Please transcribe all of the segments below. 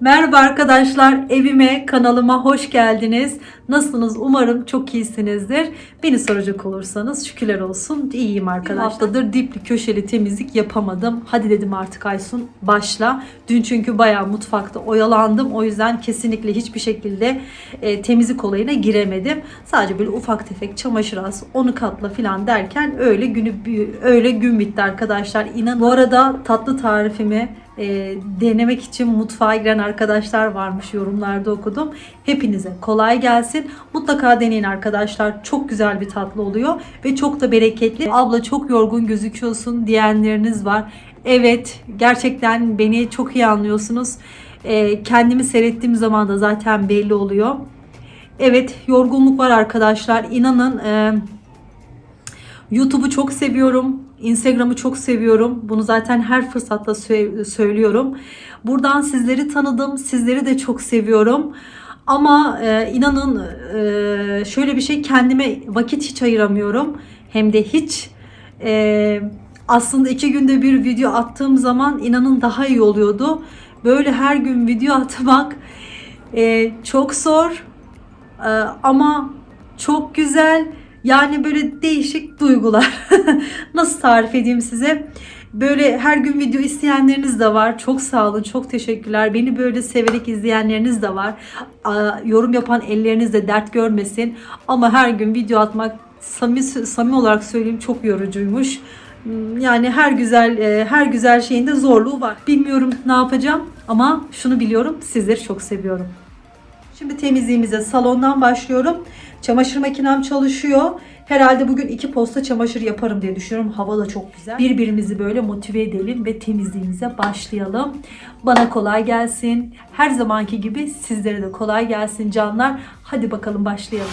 Merhaba arkadaşlar, evime, kanalıma hoş geldiniz. Nasılsınız? Umarım çok iyisinizdir. Beni soracak olursanız şükürler olsun iyiyim arkadaşlar. Bir haftadır dipli köşeli temizlik yapamadım. Hadi dedim artık Aysun başla. Dün çünkü bayağı mutfakta oyalandım. O yüzden kesinlikle hiçbir şekilde e, temizlik olayına giremedim. Sadece böyle ufak tefek çamaşır az, onu katla falan derken öyle günü öyle gün bitti arkadaşlar. İnan bu arada tatlı tarifimi e, denemek için mutfağa giren arkadaşlar varmış yorumlarda okudum. Hepinize kolay gelsin. Mutlaka deneyin arkadaşlar. Çok güzel bir tatlı oluyor ve çok da bereketli. Abla çok yorgun gözüküyorsun diyenleriniz var. Evet gerçekten beni çok iyi anlıyorsunuz. E, kendimi seyrettiğim zaman da zaten belli oluyor. Evet yorgunluk var arkadaşlar. İnanın e, YouTube'u çok seviyorum. Instagram'ı çok seviyorum. Bunu zaten her fırsatta sö- söylüyorum. Buradan sizleri tanıdım. Sizleri de çok seviyorum. Ama e, inanın e, şöyle bir şey kendime vakit hiç ayıramıyorum. Hem de hiç. E, aslında iki günde bir video attığım zaman inanın daha iyi oluyordu. Böyle her gün video atmak e, çok zor. E, ama çok güzel. Yani böyle değişik duygular. Nasıl tarif edeyim size? Böyle her gün video isteyenleriniz de var. Çok sağ olun, çok teşekkürler. Beni böyle severek izleyenleriniz de var. Yorum yapan elleriniz de dert görmesin. Ama her gün video atmak samimi, samimi olarak söyleyeyim çok yorucuymuş. Hmm, Yani her güzel e, her güzel şeyin de zorluğu var. Bilmiyorum ne yapacağım ama şunu biliyorum. Sizleri çok seviyorum. Şimdi temizliğimize salondan başlıyorum. Çamaşır makinem çalışıyor. Herhalde bugün iki posta çamaşır yaparım diye düşünüyorum. Hava da çok güzel. Birbirimizi böyle motive edelim ve temizliğimize başlayalım. Bana kolay gelsin. Her zamanki gibi sizlere de kolay gelsin canlar. Hadi bakalım başlayalım.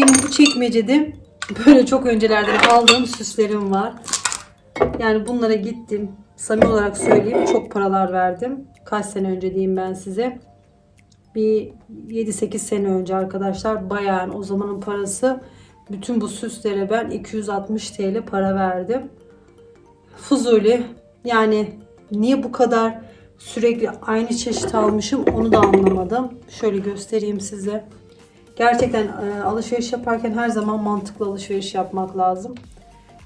Benim bu çekmecede böyle çok öncelerden aldığım süslerim var. Yani bunlara gittim. Samimi olarak söyleyeyim çok paralar verdim. Kaç sene önce diyeyim ben size. Bir 7-8 sene önce arkadaşlar bayağı yani o zamanın parası. Bütün bu süslere ben 260 TL para verdim. Fuzuli. Yani niye bu kadar sürekli aynı çeşit almışım onu da anlamadım. Şöyle göstereyim size. Gerçekten e, alışveriş yaparken her zaman mantıklı alışveriş yapmak lazım.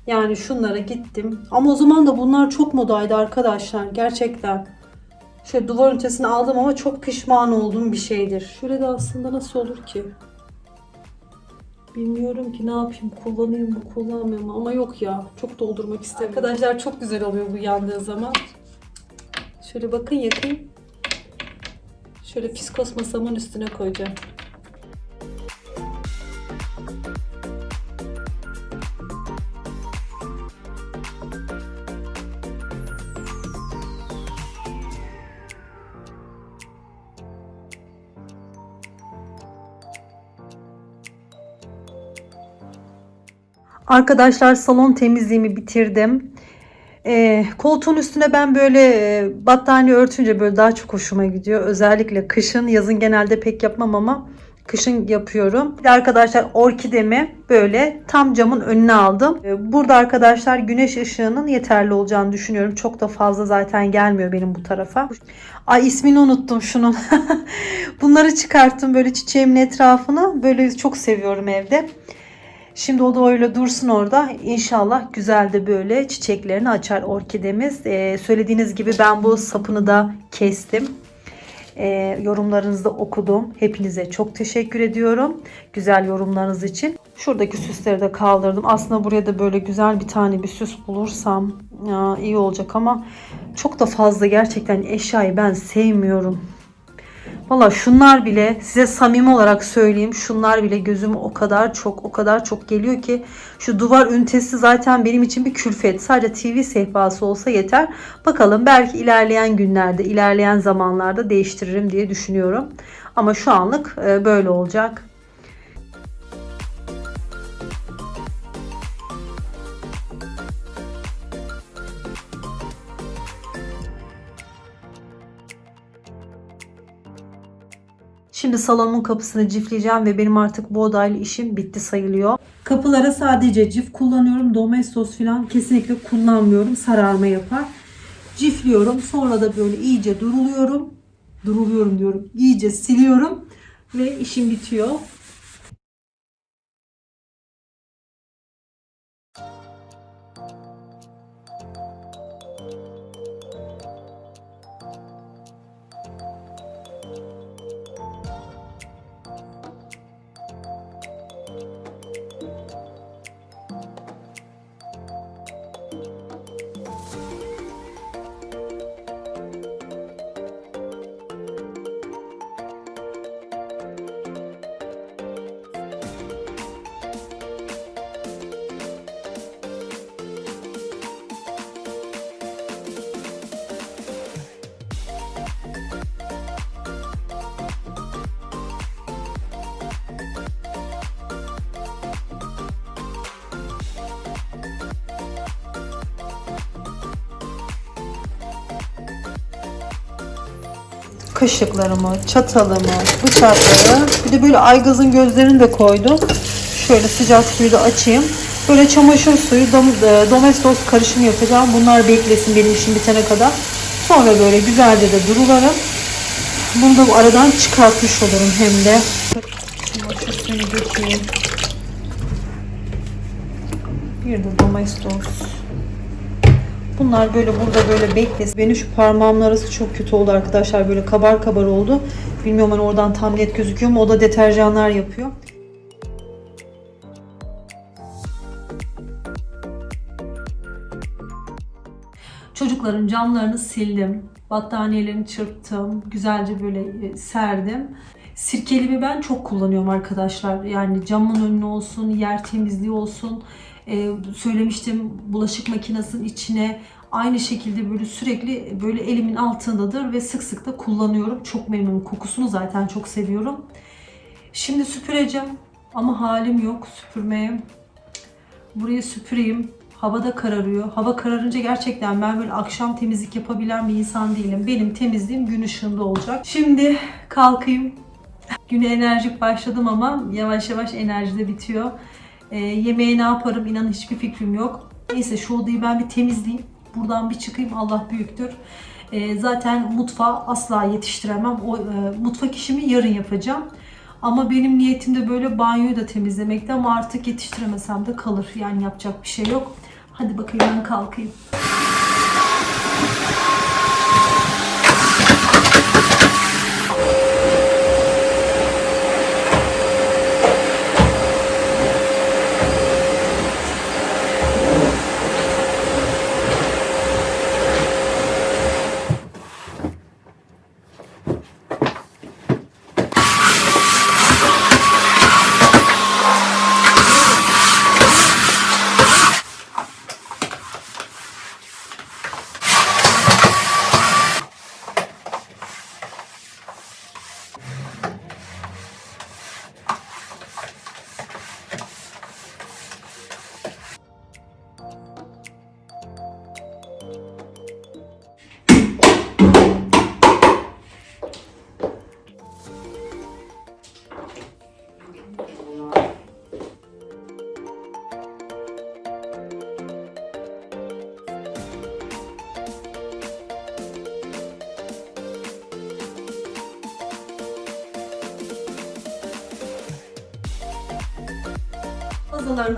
Yani şunlara gittim. Ama o zaman da bunlar çok modaydı arkadaşlar. Gerçekten. Şöyle duvar ötesini aldım ama çok pişman olduğum bir şeydir. Şöyle de aslında nasıl olur ki? Bilmiyorum ki ne yapayım. Kullanayım mı kullanmayayım mı? Ama yok ya. Çok doldurmak istemiyorum. Arkadaşlar çok güzel oluyor bu yandığı zaman. Şöyle bakın yakın. Şöyle fiskos masamın üstüne koyacağım. Arkadaşlar salon temizliğimi bitirdim. Ee, koltuğun üstüne ben böyle e, battaniye örtünce böyle daha çok hoşuma gidiyor. Özellikle kışın, yazın genelde pek yapmam ama kışın yapıyorum. Bir de arkadaşlar orkidemi böyle tam camın önüne aldım. Ee, Burada arkadaşlar güneş ışığının yeterli olacağını düşünüyorum. Çok da fazla zaten gelmiyor benim bu tarafa. Ay ismini unuttum şunun. Bunları çıkarttım böyle çiçeğimin etrafını. Böyle çok seviyorum evde. Şimdi o da öyle dursun orada. İnşallah güzel de böyle çiçeklerini açar orkidemiz. Ee, söylediğiniz gibi ben bu sapını da kestim. Ee, yorumlarınızı okudum. Hepinize çok teşekkür ediyorum. Güzel yorumlarınız için. Şuradaki süsleri de kaldırdım. Aslında buraya da böyle güzel bir tane bir süs bulursam ya, iyi olacak ama çok da fazla gerçekten eşyayı ben sevmiyorum. Valla şunlar bile size samimi olarak söyleyeyim şunlar bile gözüme o kadar çok o kadar çok geliyor ki şu duvar ünitesi zaten benim için bir külfet. Sadece TV sehpası olsa yeter. Bakalım belki ilerleyen günlerde ilerleyen zamanlarda değiştiririm diye düşünüyorum. Ama şu anlık e, böyle olacak. Şimdi salonumun kapısını cifleyeceğim ve benim artık bu odayla işim bitti sayılıyor. Kapılara sadece cif kullanıyorum. Domestos falan kesinlikle kullanmıyorum. Sararma yapar. Cifliyorum. Sonra da böyle iyice duruluyorum. Duruluyorum diyorum. İyice siliyorum. Ve işim bitiyor. Kaşıklarımı, çatalımı, bıçakları bir de böyle aygazın gözlerini de koydum. Şöyle sıcak suyu da açayım. Böyle çamaşır suyu, dom, e, domestos karışımı yapacağım. Bunlar beklesin benim işim bitene kadar. Sonra böyle güzelce de durularım. Bunu da bu aradan çıkartmış olurum hem de. Çamaşır suyunu dökeyim. Bir de domestos. Bunlar böyle burada böyle beklesin. Benim şu parmağımın arası çok kötü oldu arkadaşlar. Böyle kabar kabar oldu. Bilmiyorum hani oradan tam net gözüküyor mu? O da deterjanlar yapıyor. Çocukların camlarını sildim. Battaniyelerini çırptım. Güzelce böyle e, serdim. Sirkelimi ben çok kullanıyorum arkadaşlar. Yani camın önüne olsun, yer temizliği olsun. Ee, söylemiştim bulaşık makinesinin içine aynı şekilde böyle sürekli böyle elimin altındadır ve sık sık da kullanıyorum. Çok memnunum. Kokusunu zaten çok seviyorum. Şimdi süpüreceğim. Ama halim yok süpürmeye. Burayı süpüreyim. Havada kararıyor. Hava kararınca gerçekten ben böyle akşam temizlik yapabilen bir insan değilim. Benim temizliğim gün ışığında olacak. Şimdi kalkayım. Güne enerjik başladım ama yavaş yavaş enerji de bitiyor. Ee, yemeğe ne yaparım inanın hiçbir fikrim yok. Neyse şu odayı ben bir temizleyeyim. Buradan bir çıkayım Allah büyüktür. Ee, zaten mutfağı asla yetiştiremem. O e, mutfak işimi yarın yapacağım. Ama benim niyetim de böyle banyoyu da temizlemekti ama artık yetiştiremesem de kalır. Yani yapacak bir şey yok. Hadi bakayım ben kalkayım.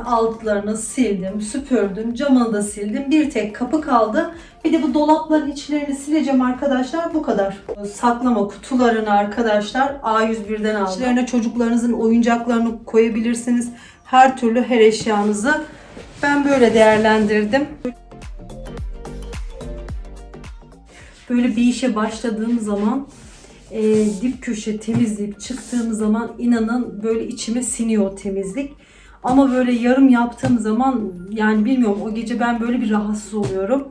Hazaların altlarını sildim, süpürdüm, camını da sildim. Bir tek kapı kaldı. Bir de bu dolapların içlerini sileceğim arkadaşlar. Bu kadar. Saklama kutularını arkadaşlar A101'den aldım. İçlerine çocuklarınızın oyuncaklarını koyabilirsiniz. Her türlü her eşyanızı ben böyle değerlendirdim. Böyle bir işe başladığım zaman e, dip köşe temizleyip çıktığım zaman inanın böyle içime siniyor temizlik. Ama böyle yarım yaptığım zaman yani bilmiyorum o gece ben böyle bir rahatsız oluyorum.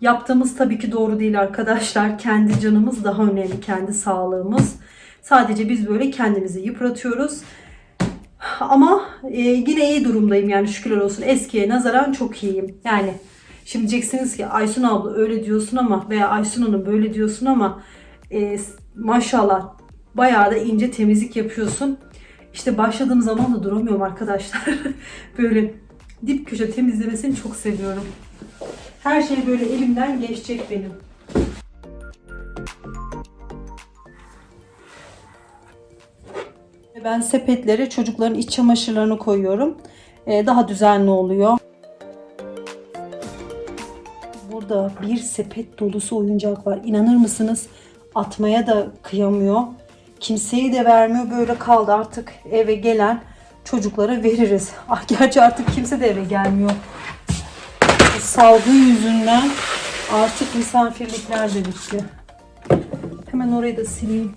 Yaptığımız tabii ki doğru değil arkadaşlar. Kendi canımız daha önemli, kendi sağlığımız. Sadece biz böyle kendimizi yıpratıyoruz. Ama e, yine iyi durumdayım yani şükürler olsun. Eskiye nazaran çok iyiyim. Yani şimdi diyeceksiniz ki Aysun abla öyle diyorsun ama veya Aysun Hanım böyle diyorsun ama e, maşallah bayağı da ince temizlik yapıyorsun. İşte başladığım zaman da duramıyorum arkadaşlar. böyle dip köşe temizlemesini çok seviyorum. Her şey böyle elimden geçecek benim. Ben sepetlere çocukların iç çamaşırlarını koyuyorum. Ee, daha düzenli oluyor. Burada bir sepet dolusu oyuncak var. İnanır mısınız? Atmaya da kıyamıyor. Kimseye de vermiyor. Böyle kaldı artık eve gelen çocuklara veririz. Ah, gerçi artık kimse de eve gelmiyor. Bu salgın yüzünden artık misafirlikler de bitti. Hemen orayı da sileyim.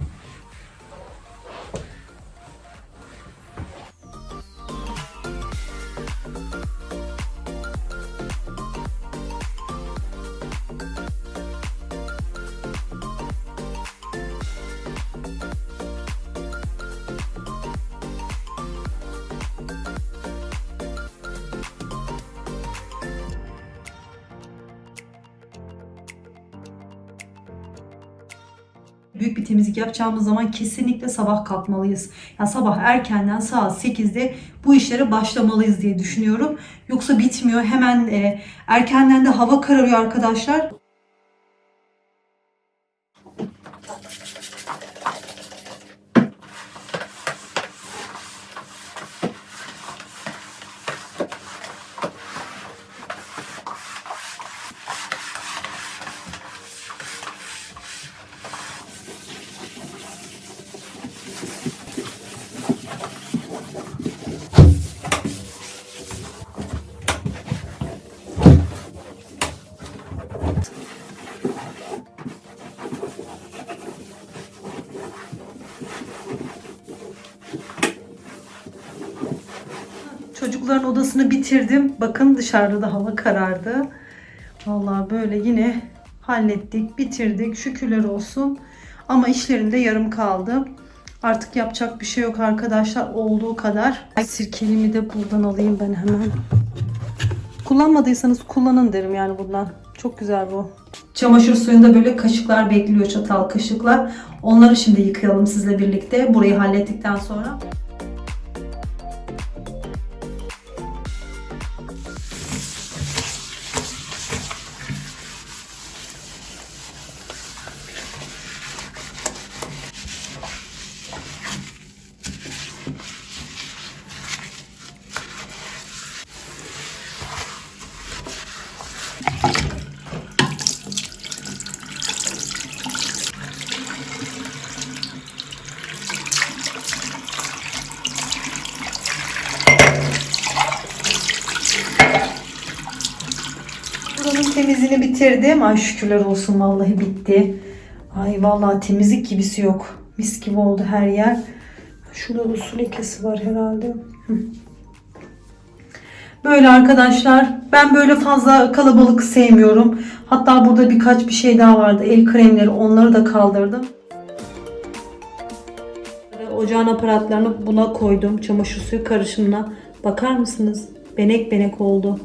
Temizlik yapacağımız zaman kesinlikle sabah kalkmalıyız. Yani sabah erkenden saat 8'de bu işlere başlamalıyız diye düşünüyorum. Yoksa bitmiyor. Hemen e, erkenden de hava kararıyor arkadaşlar. Çocukların odasını bitirdim. Bakın dışarıda da hava karardı. Vallahi böyle yine hallettik, bitirdik. Şükürler olsun. Ama işlerinde yarım kaldı. Artık yapacak bir şey yok arkadaşlar. Olduğu kadar. Sirkelimi de buradan alayım ben hemen. Kullanmadıysanız kullanın derim yani bundan. Çok güzel bu. Çamaşır suyunda böyle kaşıklar bekliyor çatal kaşıklar. Onları şimdi yıkayalım sizle birlikte. Burayı hallettikten sonra. Bitirdim. Ay şükürler olsun vallahi bitti. Ay vallahi temizlik gibisi yok. Mis gibi oldu her yer. Şurada da su lekesi var herhalde. Böyle arkadaşlar. Ben böyle fazla kalabalık sevmiyorum. Hatta burada birkaç bir şey daha vardı. El kremleri onları da kaldırdım. Ocağın aparatlarını buna koydum. Çamaşır suyu karışımına. Bakar mısınız? Benek benek oldu.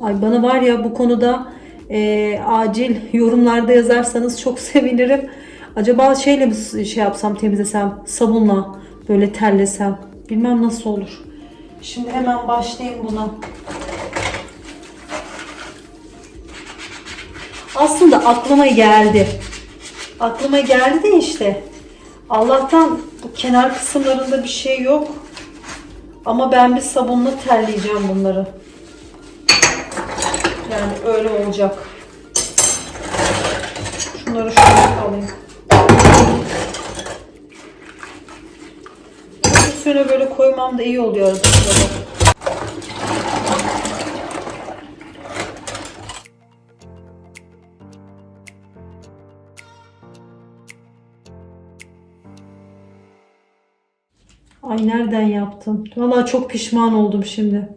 Ay bana var ya bu konuda e, acil yorumlarda yazarsanız çok sevinirim. Acaba şeyle mi şey yapsam temizlesem sabunla böyle terlesem bilmem nasıl olur. Şimdi hemen başlayayım buna. Aslında aklıma geldi. Aklıma geldi de işte. Allah'tan bu kenar kısımlarında bir şey yok. Ama ben bir sabunla terleyeceğim bunları. Yani öyle olacak. Şunları şöyle alayım. Üstüne böyle koymam da iyi oluyor. Ay nereden yaptım? Vallahi çok pişman oldum şimdi.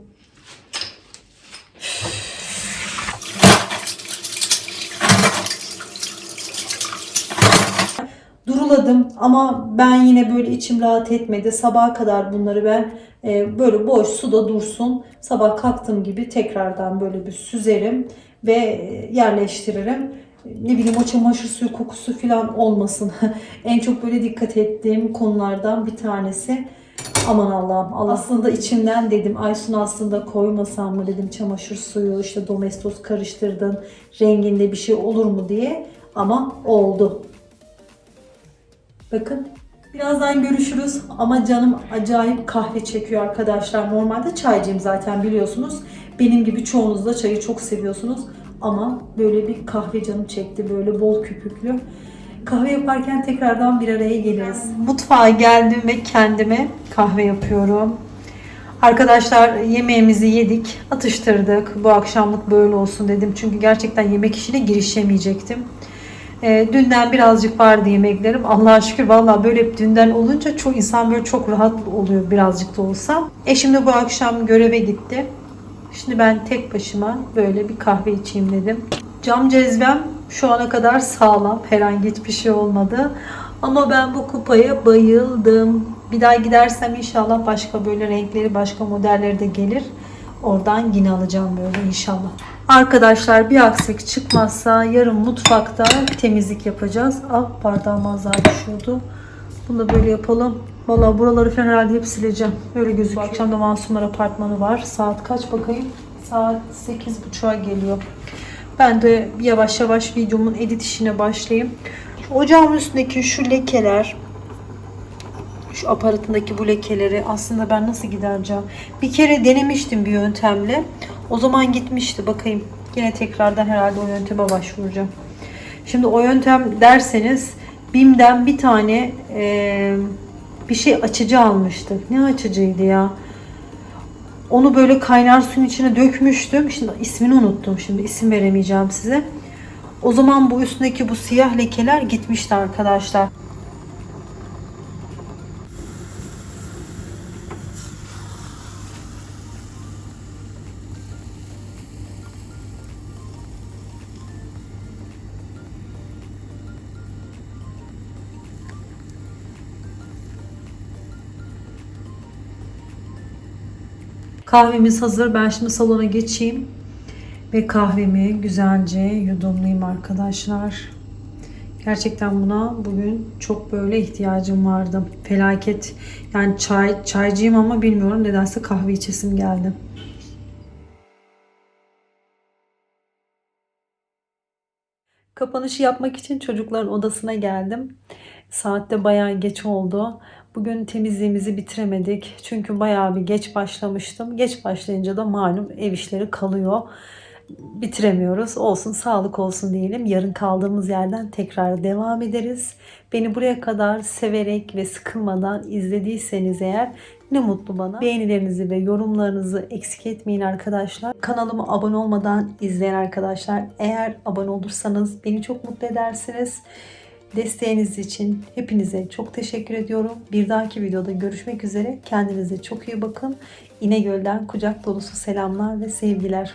Duruladım ama ben yine böyle içim rahat etmedi. Sabaha kadar bunları ben e, böyle boş suda dursun. Sabah kalktığım gibi tekrardan böyle bir süzerim ve e, yerleştiririm. Ne bileyim o çamaşır suyu kokusu falan olmasın. en çok böyle dikkat ettiğim konulardan bir tanesi. Aman Allah'ım. Allah aslında içimden dedim Aysun aslında koymasam mı dedim çamaşır suyu işte domestos karıştırdın renginde bir şey olur mu diye ama oldu. Bakın. Birazdan görüşürüz ama canım acayip kahve çekiyor arkadaşlar. Normalde çaycıyım zaten biliyorsunuz. Benim gibi çoğunuz da çayı çok seviyorsunuz. Ama böyle bir kahve canım çekti. Böyle bol köpüklü. Kahve yaparken tekrardan bir araya geliriz. Mutfağa geldim ve kendime kahve yapıyorum. Arkadaşlar yemeğimizi yedik, atıştırdık. Bu akşamlık böyle olsun dedim. Çünkü gerçekten yemek işine girişemeyecektim. E, dünden birazcık vardı yemeklerim. Allah'a şükür valla böyle hep dünden olunca çok insan böyle çok rahat oluyor birazcık da olsa. Eşim de bu akşam göreve gitti. Şimdi ben tek başıma böyle bir kahve içeyim dedim. Cam cezvem şu ana kadar sağlam. Herhangi hiçbir şey olmadı. Ama ben bu kupaya bayıldım. Bir daha gidersem inşallah başka böyle renkleri, başka modelleri de gelir. Oradan yine alacağım böyle inşallah. Arkadaşlar bir aksilik çıkmazsa yarın mutfakta temizlik yapacağız. Ah bardağım az daha düşüyordu. Bunu da böyle yapalım. Valla buraları falan herhalde hep sileceğim. Öyle gözüküyor. Bu akşam da Masumlar Apartmanı var. Saat kaç bakayım? Saat 8.30'a geliyor. Ben de yavaş yavaş videomun edit işine başlayayım. Şu ocağımın üstündeki şu lekeler şu aparatındaki bu lekeleri aslında ben nasıl gidereceğim? Bir kere denemiştim bir yöntemle. O zaman gitmişti. Bakayım. Yine tekrardan herhalde o yönteme başvuracağım. Şimdi o yöntem derseniz BİM'den bir tane e, bir şey açıcı almıştık. Ne açıcıydı ya? Onu böyle kaynar suyun içine dökmüştüm. Şimdi ismini unuttum. Şimdi isim veremeyeceğim size. O zaman bu üstündeki bu siyah lekeler gitmişti arkadaşlar. Kahvemiz hazır. Ben şimdi salona geçeyim. Ve kahvemi güzelce yudumlayayım arkadaşlar. Gerçekten buna bugün çok böyle ihtiyacım vardı. Felaket. Yani çay çaycıyım ama bilmiyorum nedense kahve içesim geldi. Kapanışı yapmak için çocukların odasına geldim. Saatte bayağı geç oldu. Bugün temizliğimizi bitiremedik. Çünkü bayağı bir geç başlamıştım. Geç başlayınca da malum ev işleri kalıyor. Bitiremiyoruz. Olsun sağlık olsun diyelim. Yarın kaldığımız yerden tekrar devam ederiz. Beni buraya kadar severek ve sıkılmadan izlediyseniz eğer ne mutlu bana. Beğenilerinizi ve yorumlarınızı eksik etmeyin arkadaşlar. Kanalıma abone olmadan izleyen arkadaşlar eğer abone olursanız beni çok mutlu edersiniz. Desteğiniz için hepinize çok teşekkür ediyorum. Bir dahaki videoda görüşmek üzere. Kendinize çok iyi bakın. İnegöl'den kucak dolusu selamlar ve sevgiler.